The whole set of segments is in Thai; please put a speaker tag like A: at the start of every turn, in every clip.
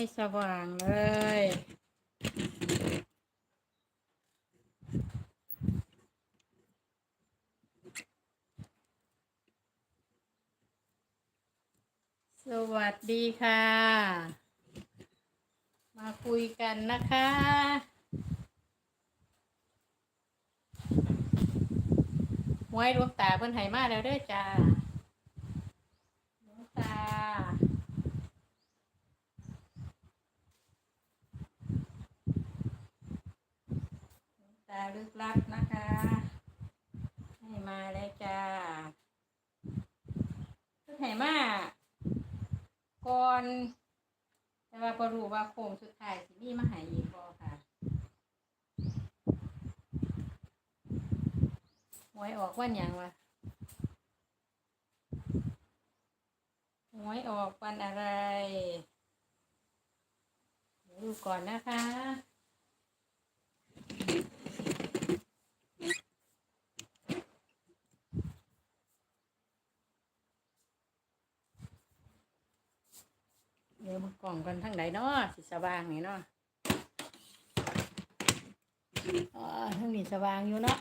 A: ไม่สว่างเลย สวัสดีค่ะ มาคุยกันนะคะหวยหลวงตาเพิ่นให้มาแล้วเด้อจ้าหลวงตา ห ลึกลับนะคะ ให้มาแล้วจ้าเพิ่นให้มาก่อน แต่ว่าพอรู้ว่าโค้งสุดท้ายสิมีมาให้อีกบ่ค่ะหวยออกวันหยังวะหวยออกวันอะไรเดี๋ยวดูก่อนนะคะ ดี๋ยวมากล่องกันทั้งไหนเนาะสิสว่างนี่เนาะอ๋อทั้งนี้สว่างอยู่เนาะ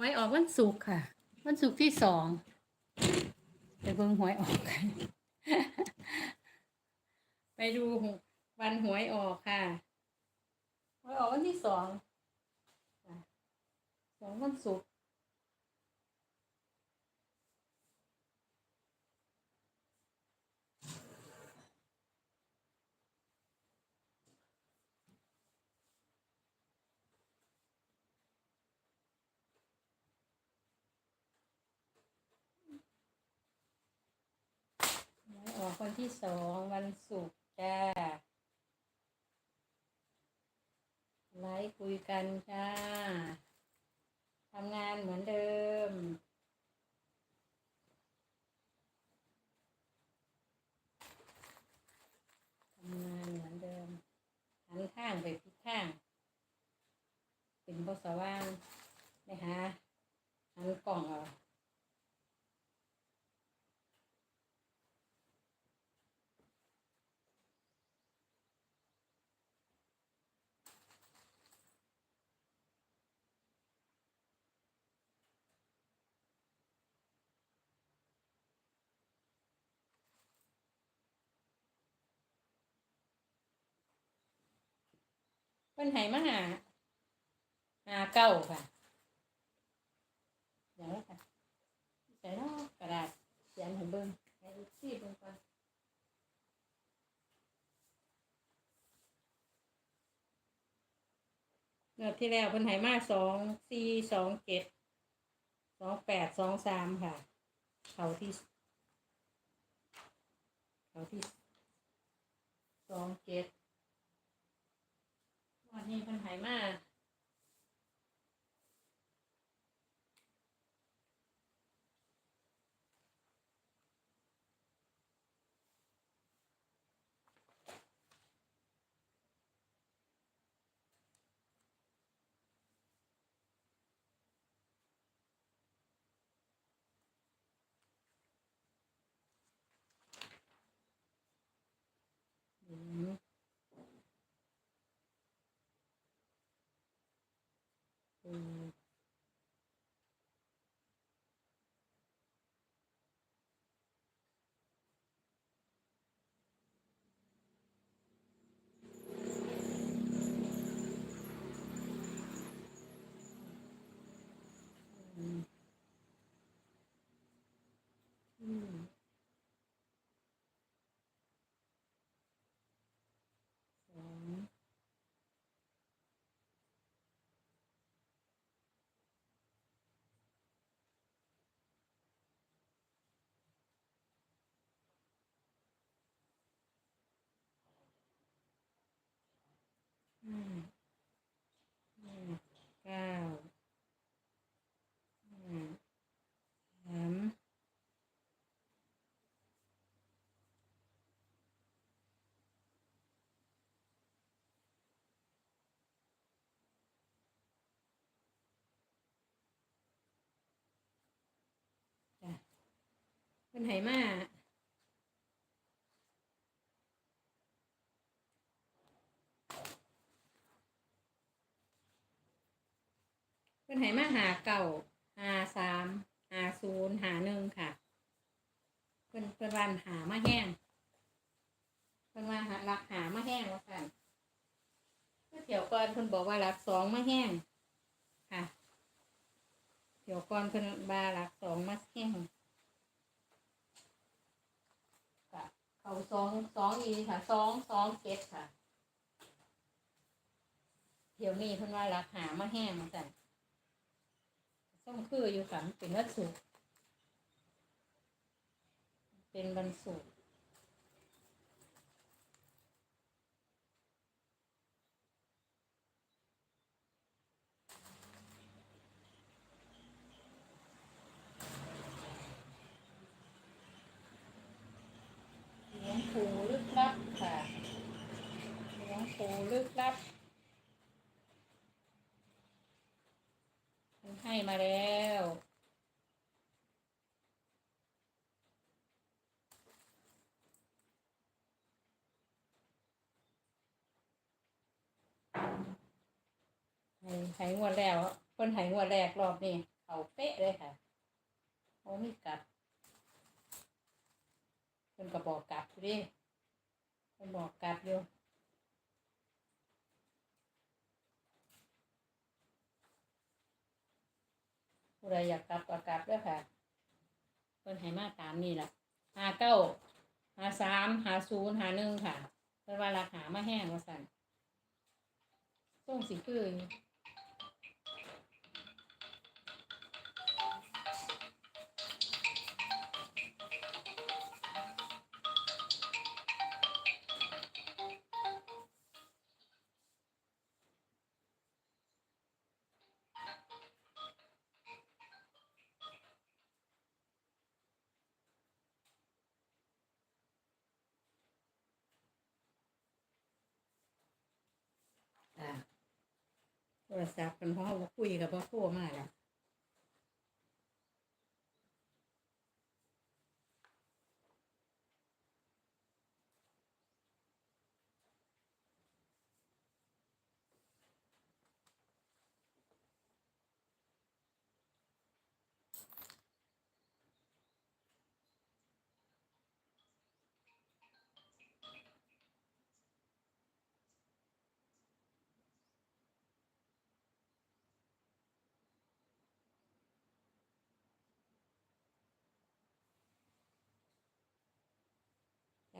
A: หวยออกวันศุกร์ค่ะ วันศุกร์ที่สองไปเบิ่งหวยออกกัน ไปดูวันหวยออกค่ะหวยออกวันที่สองสองวันศุกร์ คนที่สองวันศุกร์จ้าไลฟ์คุยกันจ้าทำงานเหมือนเดิม ทำงานเหมือนเดิม หันข้างไปทิศข้าง เป็นบสว่างนะคะหันกล่องเอา เพิ่นให้มาหาหาเก้าค่ะเดี๋ยวค่ะใส่นาะกระดาษเขียนให้เบิ่งให้ดูซี่เบิ่งก่อนเงือบที่แล้วเพิ่นให้มาสองสี่สองเจ็ดสองแปดสองสามค่ะ เขาที่ เขาที่สองเจ็ด นี่เพิ่นไหายมาอืม อืมอืมอืม เป็นไหมาเป็นไหมาหาเก่าหาสามหาศูนย์หาหนึ่งค่ะเพิ่นเพิ่นวันหามาแห้งเพิ่นว่าหารักหามาแห้งว่าสั่นเมื่อเที่ยวก่อนเพิ่นบอกว่ารักสองมาแห้งค่ะเที่ยวก่อนเพิ่นบารักสองมาแห้ง ค่ะ เขาสองสองอีค่ะสองสองเจ็ดค่ะเดี๋ยวนี้เพิ่นว่าราคามาแห้งมาสั่นส้มคืออยู่ค่ะมันเป็นวันศุกร์เป็นวันศุกร์หลวงปู่ลึกลับค่ะหลวง ปูลึกลับ ให้มาแล้วห้ให้งวดแล้วเพิ่นให้งวดแรกรอบนี้เขาเป๊ะเลยค่ะโอ้มีกลับเพิ่นก็บอกกลับอยู่ดิเพิ่นบอกกลับอยู่ ผู้ใดอยากกลับก็กลับด้วยค่ะเพิ่นให้มาตามนี่แหละหาเก้าหาสามหาศูนย์หาหนึ่งค่ะเพิ่นว่าราคามาแห้งว่าสั่นส่งสิคือ รศัพท์เป็นเพราะว่าคุยกับพ่อโทรมาแล้ว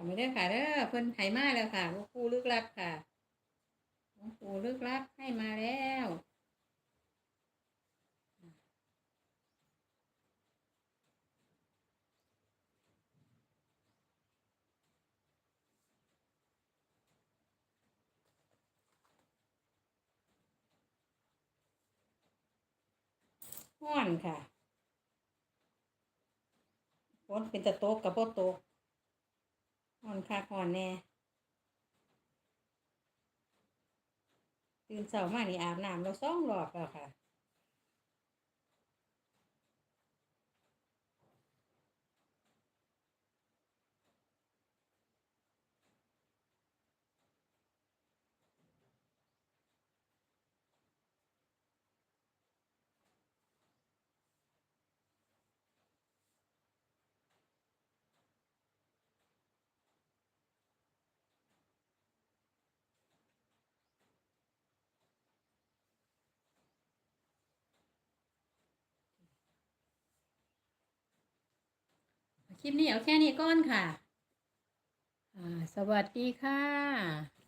A: ำไม่ได้อค่ะเด้อเพิ่นให้มาแล้วค่ะหลวงปู่ลึกลับค่ะหลวงปู่ลึกลับให้มาแล้วห้อนค่ะฝนเป็นตะโตกกับโบโตก อ่อนค่ะอ่อนแน่ตื่นเช้ามานี่อาบน้ำเราสองรอบแล้วค่ะ คลิปนี้เอาแค่นี้ก่อนค่ะ สวัสดีค่ะ